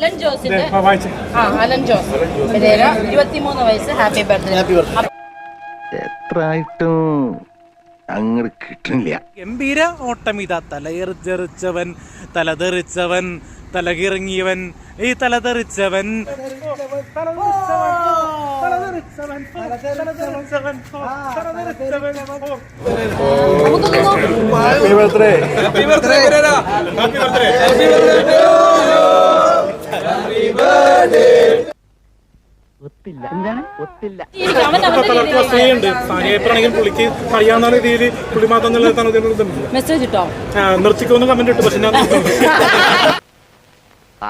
Allen ജോസിന്റെ ആ, Allen Jose. ഇരുപത്തിമൂന്ന് വയസ്സ് ഹാപ്പി ബർത്ത്ഡേ. എത്ര ആയിട്ടും അങ്ങോട്ട് കിട്ടുന്നില്ല. ഗംഭീര ഓട്ടമിത. തലയെറിച്ചെറിച്ചവൻ തലതെറിച്ചവൻ തലകിറങ്ങിയവൻ ഈ തലതെറിച്ചവൻ. സാനിയപ്പറാണെങ്കിൽ പുള്ളിക്ക് കഴിയാവുന്ന രീതിയിൽ പുള്ളി മാത്രം നിലനിർത്താൻ മെസ്സേജ് ഇട്ടോ നിർത്തിക്കൊന്ന് കമന്റ് ഇട്ടു പക്ഷെ ഞാൻ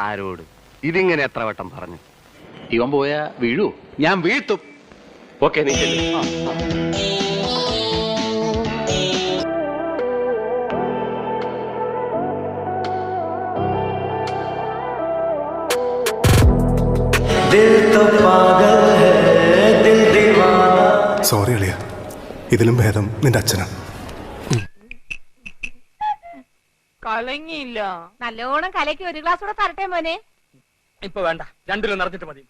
ആരോട്? ഇതിങ്ങനെ എത്ര വട്ടം പറഞ്ഞു? ഇവൻ പോയാ വീഴൂ. ഞാൻ വീഴ്ത്തും. ഓക്കെ നീ സോറി അളിയ ഇതിലും ഭേദം നിന്റെ അച്ഛനാണ് നല്ലോണം കലക്കി ഒരു ഗ്ലാസ് കൂടെ തരട്ടെ മോനെ. ഇപ്പൊ വേണ്ട. രണ്ടിലും നിറഞ്ഞിട്ട് മതി.